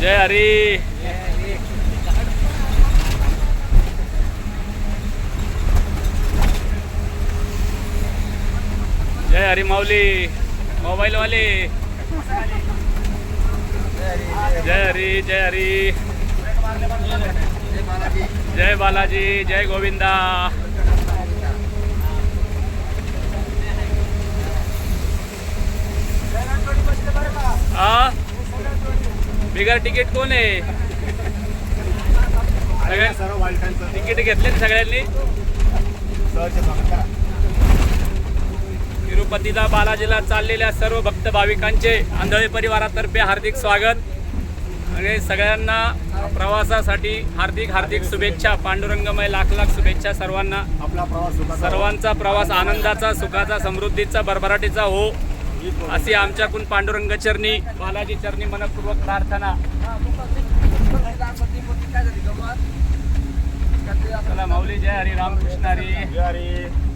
जय हरी. जय हरी माऊली मोबाईल वाले जय हरी जय हरी. जय बालाजी जय गोविंदा हा बिगर तिकीट कोण आहे? सगळ्या तिकीट घेतले सगळ्यांनी? तिरुपतीला बालाजीला चाललेल्या सर्व भक्त भाविकांचे आंधळे परिवारातर्फे हार्दिक स्वागत. आणि सगळ्यांना प्रवासासाठी हार्दिक हार्दिक शुभेच्छा. पांडुरंगमय लाख लाख शुभेच्छा सर्वांना. आपला प्रवास सर्वांचा प्रवास आनंदाचा सुखाचा समृद्धीचा भरभराटीचा हो हो. अशी आमच्याकडून पांडुरंग चरणी बालाजी चरणी मनपूर्वक प्रार्थना. चला माऊली जय हरी रामकृष्ण हरी. हरी.